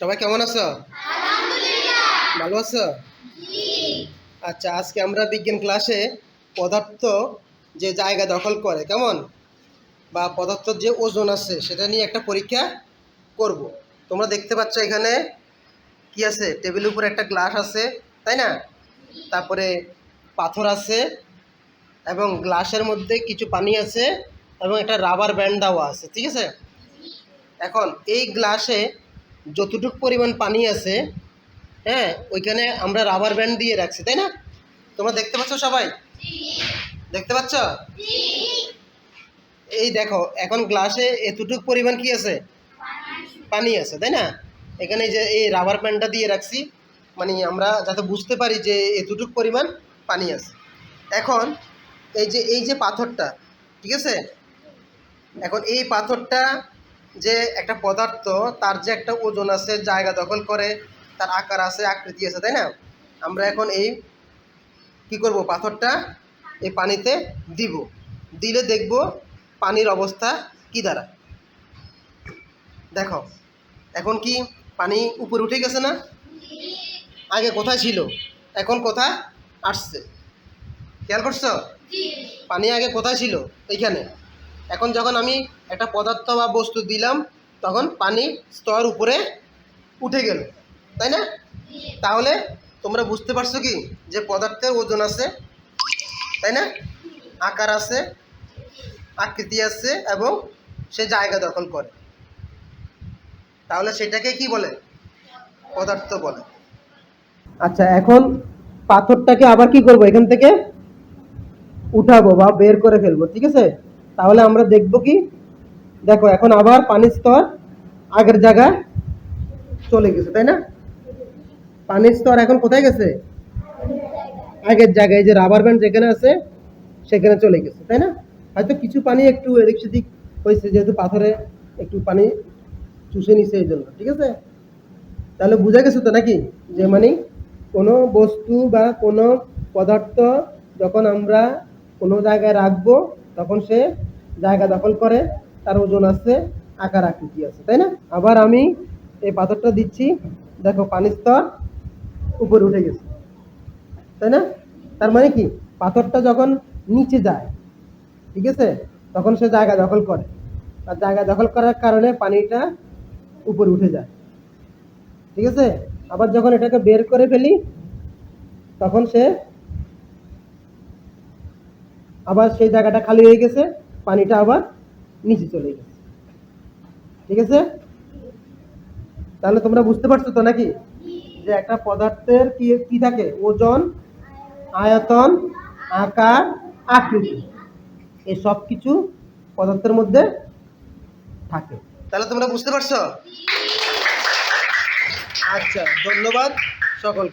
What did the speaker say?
সবাই কেমন আছো? ভালো আছো? আচ্ছা আজকে আমরা বিজ্ঞান ক্লাসে পদার্থ যে জায়গা দখল করে কেমন? বা পদার্থর যে ওজন আছে সেটা নিয়ে একটা পরীক্ষা করব। তোমরা দেখতে পাচ্ছ এখানে কি আছে? টেবিলের উপরে একটা গ্লাস আছে তাই না? তারপরে পাথর আছে এবং গ্লাসের মধ্যে কিছু পানি আছে এবং একটা রাবার ব্যান্ড দেওয়া আছে ঠিক আছে? এখন এই গ্লাসে যতটুকু পরিমাণ পানি আছে হ্যাঁ ওইখানে আমরা রাবার ব্যান্ড দিয়ে রাখছি, তাই না? তোমরা দেখতে পাচ্ছ সবাই? দেখতে পাচ্ছ? এই দেখো, এখন গ্লাসে এতটুকু পরিমাণ কি আছে? পানি আছে, তাই না? এখানে যে এই রাবার ব্যান্ডটা দিয়ে রাখছি মানে আমরা যাতে বুঝতে পারি যে এতটুক পরিমাণ পানি আছে। এখন এই যে এই যে পাথরটা, ঠিক আছে? এখন এই পাথরটা যে একটা পদার্থ তার যে একটা ওজন আছে জায়গা দখল করে তার আকার আছে আকৃতি আছে তাই না? আমরা এখন এই কি করব? পাথরটা এই পানিতে দিব। দিলে দেখব পানির অবস্থা কি দাঁড়া দেখো এখন কি পানি উপরে উঠে গেছে না? আগে কোথায় ছিল? এখন কোথায় আসছে? খেয়াল করছ? পানি আগে কোথায় ছিল? এইখানে। এখন যখন আমি একটা পদার্থ বা বস্তু দিলাম, তখন পানি স্তর উপরে উঠে গেল। তাই না? তাহলে তোমরা বুঝতে পারছ কি? যে পদার্থের ওজন আছে, তাই না? আকার আছে, আকৃতি আছে এবং সে জায়গা দখল করে। তাহলে সেটাকে কি বলে? পদার্থ বলে। আচ্ছা এখন পাথরটাকে আবার কি করব? এখান থেকে উঠাবো বা বের করে ফেলব, ঠিক আছে? তাহলে আমরা দেখব কি? দেখো, এখন আবার পানির স্তর আগের জায়গায় চলে গেছে, তাই না? পানির স্তর এখন কোথায় গেছে? আগের জায়গায় যে রাবার ব্যান্ড যেখানে আছে, সেখানে চলে গেছে, তাই না? হয়তো কিছু পানি একটু এদিক সেদিক হয়েছে, যেহেতু পাথরে একটু পানি চুষে নিছে এই জন্য, ঠিক আছে? তাহলে বোঝা গেছে তো নাকি? যে মানে কোনো বস্তু বা কোনো পদার্থ যখন আমরা কোনো জায়গায় রাখব, তখন সে জায়গা দখল করে, তার ওজন আছে, আকার আকৃতি আছে, তাই না? আবার আমি এই পাথরটা দিচ্ছি, দেখো পানির স্তর উপরে উঠে গেছে, তাই না? তার মানে কি? পাথরটা যখন নিচে যায়, ঠিক আছে? তখন সে জায়গা দখল করে। আর জায়গা দখল করার কারণে পানিটা উপরে উঠে যায়, ঠিক আছে? আবার যখন এটাকে বের করে ফেলি, তখন সে আবার সেই জায়গাটা খালি হয়ে গেছে পানিটা আবার নিচে চলে গেছে। ঠিক আছে? তাহলে তোমরা বুঝতে পারছ তো নাকি? যে একটা পদার্থের কি কি থাকে? ওজন, আয়তন, আকার, আকৃতি। এই সব কিছু পদার্থের মধ্যে থাকে। তাহলে তোমরা বুঝতে পারছ? আচ্ছা ধন্যবাদ সকলকে।